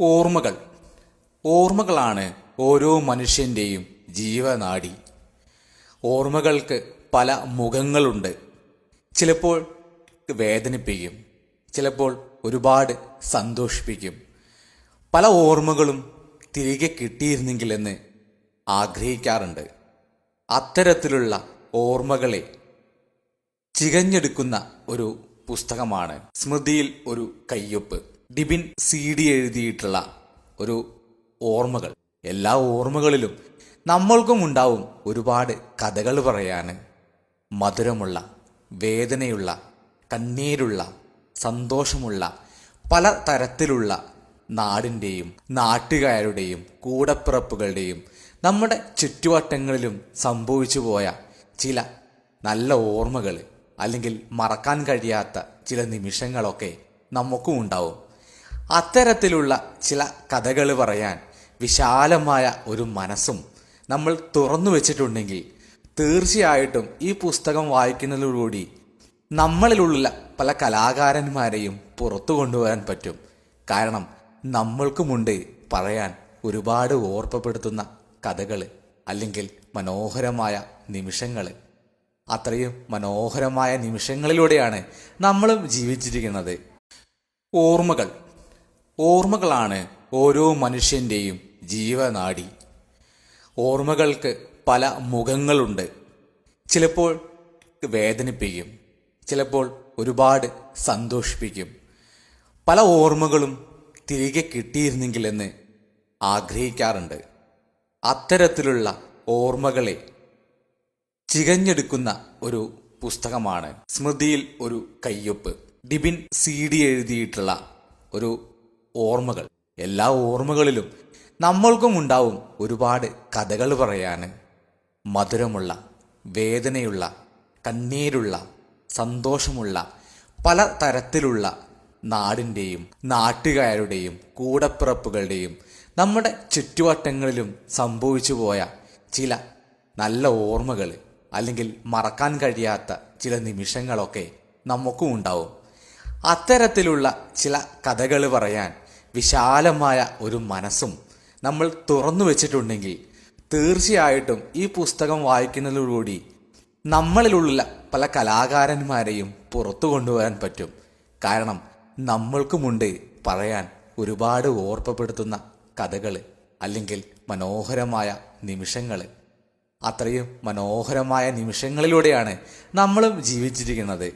ഓർമ്മകൾ. ഓർമ്മകളാണ് ഓരോ മനുഷ്യന്റെയും ജീവനാടി. ഓർമ്മകൾക്ക് പല മുഖങ്ങളുണ്ട്. ചിലപ്പോൾ വേദനിപ്പിക്കും. ചിലപ്പോൾ ഒരുപാട് സന്തോഷിപ്പിക്കും. പല ഓർമ്മകളും തിരികെ കിട്ടിയിരുന്നെങ്കിലെന്ന് ആഗ്രഹിക്കാറുണ്ട്. അത്തരത്തിലുള്ള ഓർമ്മകളെ ചികഞ്ഞെടുക്കുന്ന ഒരു പുസ്തകമാണ്. സ്മൃതിയിൽ ഒരു കയ്യൊപ്പ്. ഡിബിൻ സി ഡി എഴുതിയിട്ടുള്ള ഒരു ഓർമ്മകൾ. എല്ലാ ഓർമ്മകളിലും നമ്മൾക്കും ഉണ്ടാവും ഒരുപാട് കഥകൾ പറയാൻ മധുരമുള്ള വേദനയുള്ള കണ്ണീരുള്ള സന്തോഷമുള്ള പല തരത്തിലുള്ള നാടിന്റെയും നാട്ടുകാരുടെയും കൂടപ്പിറപ്പുകളുടെയും നമ്മുടെ ചുറ്റുവട്ടങ്ങളിലും സംഭവിച്ചു പോയ ചില നല്ല ഓർമ്മകൾ അല്ലെങ്കിൽ മറക്കാൻ കഴിയാത്ത ചില നിമിഷങ്ങളൊക്കെ നമുക്കും ഉണ്ടാവും. അത്തരത്തിലുള്ള ചില കഥകൾ പറയാൻ വിശാലമായ ഒരു മനസ്സും നമ്മൾ തുറന്നു വെച്ചിട്ടുണ്ടെങ്കിൽ തീർച്ചയായിട്ടും ഈ പുസ്തകം വായിക്കുന്നതിലൂടെ നമ്മളിലുള്ള പല കലാകാരന്മാരെയും പുറത്തു കൊണ്ടുവരാൻ പറ്റും. കാരണം നമ്മൾക്കുമുണ്ട് പറയാൻ ഒരുപാട് ഓർമ്മപ്പെടുത്തുന്ന കഥകൾ അല്ലെങ്കിൽ മനോഹരമായ നിമിഷങ്ങൾ. അത്രയും മനോഹരമായ നിമിഷങ്ങളിലൂടെയാണ് നമ്മളും ജീവിച്ചിരിക്കുന്നത്. ഓർമ്മകൾ ഓർമ്മകളാണ് ഓരോ മനുഷ്യന്റെയും ജീവനാടി. ഓർമ്മകൾക്ക് പല മുഖങ്ങളുണ്ട്. ചിലപ്പോൾ വേദനിപ്പിക്കും. ചിലപ്പോൾ ഒരുപാട് സന്തോഷിപ്പിക്കും. പല ഓർമ്മകളും തിരികെ കിട്ടിയിരുന്നെങ്കിലെന്ന് ആഗ്രഹിക്കാറുണ്ട്. അത്തരത്തിലുള്ള ഓർമ്മകളെ ചികഞ്ഞെടുക്കുന്ന ഒരു പുസ്തകമാണ് സ്മൃതിയിൽ ഒരു കയ്യൊപ്പ്. ഡിബിൻ സി ഡി എഴുതിയിട്ടുള്ള ഒരു ഓർമ്മകൾ. എല്ലാ ഓർമ്മകളിലും നമ്മൾക്കും ഉണ്ടാവും ഒരുപാട് കഥകൾ പറയാൻ മധുരമുള്ള വേദനയുള്ള കണ്ണീരുള്ള സന്തോഷമുള്ള പല തരത്തിലുള്ള നാടിന്റെയും നാട്ടുകാരുടെയും കൂടപ്പിറപ്പുകളുടെയും നമ്മുടെ ചുറ്റുവട്ടങ്ങളിലും സംഭവിച്ചു പോയ ചില നല്ല ഓർമ്മകൾ അല്ലെങ്കിൽ മറക്കാൻ കഴിയാത്ത ചില നിമിഷങ്ങളൊക്കെ നമുക്കും ഉണ്ടാവും. അത്തരത്തിലുള്ള ചില കഥകൾ പറയാൻ വിശാലമായ ഒരു മനസ്സും നമ്മൾ തുറന്നു വെച്ചിട്ടുണ്ടെങ്കിൽ തീർച്ചയായിട്ടും ഈ പുസ്തകം വായിക്കുന്നതിലൂടെ നമ്മളിലുള്ള പല കലാകാരന്മാരെയും പുറത്തു കൊണ്ടുവരാൻ പറ്റും. കാരണം നമ്മൾക്കുമുണ്ട് പറയാൻ ഒരുപാട് ഓർമ്മപ്പെടുത്തുന്ന കഥകൾ അല്ലെങ്കിൽ മനോഹരമായ നിമിഷങ്ങൾ അത്രയും മനോഹരമായ നിമിഷങ്ങളിലൂടെയാണ് നമ്മളും ജീവിച്ചിരിക്കുന്നത്.